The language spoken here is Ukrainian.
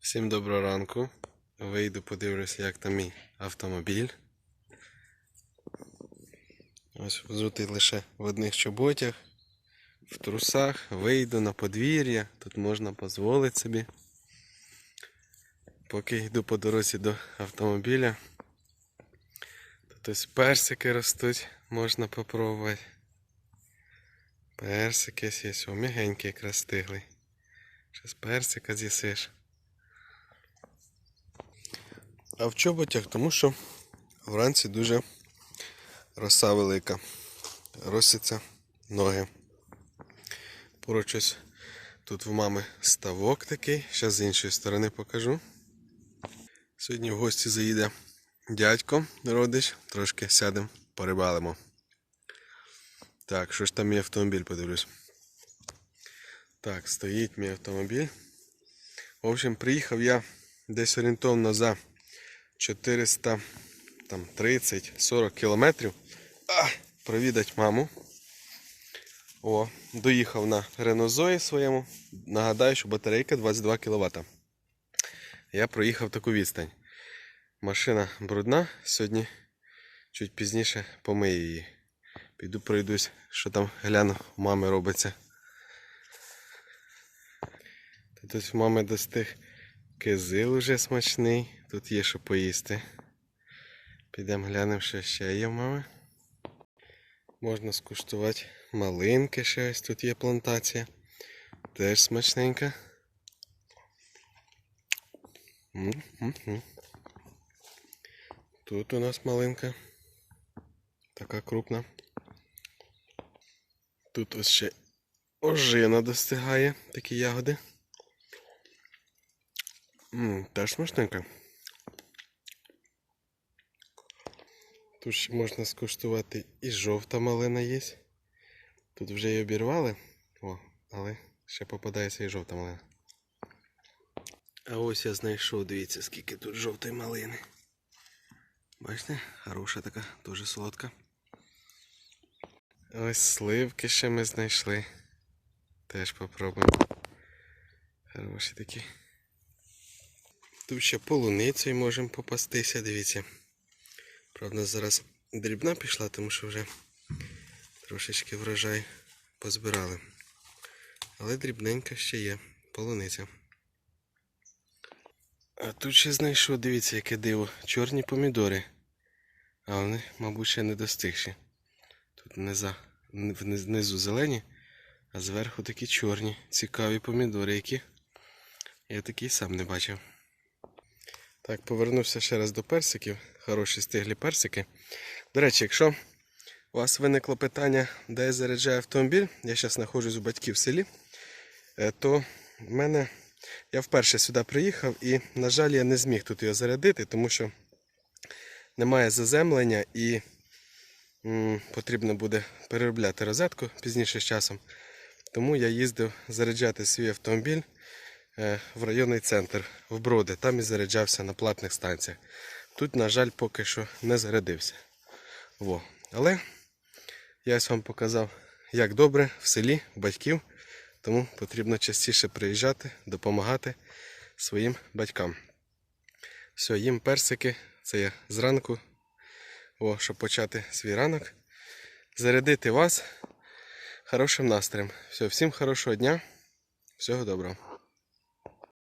Всім доброго ранку. Вийду, подивлюся, як там мій автомобіль. Ось взутий лише в одних чоботях, в трусах, вийду на подвір'я, тут можна дозволити собі. Поки йду по дорозі до автомобіля. Тут ось персики ростуть, можна попробувати. Персики є, о, м'ягенький якраз стиглий. Щас персика з'їсиш. А в чоботях, тому що вранці дуже роса велика. Росяться ноги. Поруч ось тут в мами ставок такий. Зараз з іншої сторони покажу. Сьогодні в гості заїде дядько, родич, трошки сядемо, порибалимо. Так, що ж там мій автомобіль, подивлюсь. Так, стоїть мій автомобіль. В общем, приїхав я десь орієнтовно за 430-40 кілометрів. А, провідать маму. О, доїхав на Ренозої своєму. Нагадаю, що батарейка 22 кВт. Я проїхав таку відстань. Машина брудна. Сьогодні чуть пізніше помию її. Піду пройдусь, що там гляну, у мами робиться. Тут в мами достиг кизил уже смачний. Тут є що поїсти. Підемо глянемо, що ще є в мами. Можна скуштувати малинки ще ось тут є плантація. Теж смачненька. Тут у нас малинка. Така крупна. Тут ось ще ожина достигає, такі ягоди. Ммм, теж смачненька. Тут ще можна скуштувати і жовта малина є. Тут вже її обірвали, О, але ще попадається і жовта малина. А ось я знайшов, дивіться, скільки тут жовтої малини. Бачите, хороша така, дуже солодка. Ось сливки ще ми знайшли. Теж попробуємо. Хороші такі. Тут ще полуницею можемо попастися, дивіться. Правда, зараз дрібна пішла, тому що вже трошечки врожай позбирали. Але дрібненька ще є, полуниця. А тут ще знайшов, дивіться, яке диво. Чорні помідори. А вони, мабуть, ще не достигші. Тут низа, внизу зелені, а зверху такі чорні, цікаві помідори, які я такий сам не бачив. Так, повернувся ще раз до персиків. Хороші стиглі персики. До речі, якщо у вас виникло питання, де я заряджаю автомобіль, я зараз знаходжусь у батьків в селі, е, то в мене я вперше сюди приїхав і, на жаль, я не зміг тут його зарядити, тому що немає заземлення і м, потрібно буде переробляти розетку пізніше з часом. Тому я їздив заряджати свій автомобіль е, в районний центр в Броди. Там і заряджався на платних станціях. Тут, на жаль, поки що не зарядився. Во. Але я ось вам показав, як добре в селі, батьків. Тому потрібно частіше приїжджати, допомагати своїм батькам. Все, їм персики, це я зранку, о, щоб почати свій ранок. Зарядити вас хорошим настроєм. Все, всім хорошого дня, всього доброго.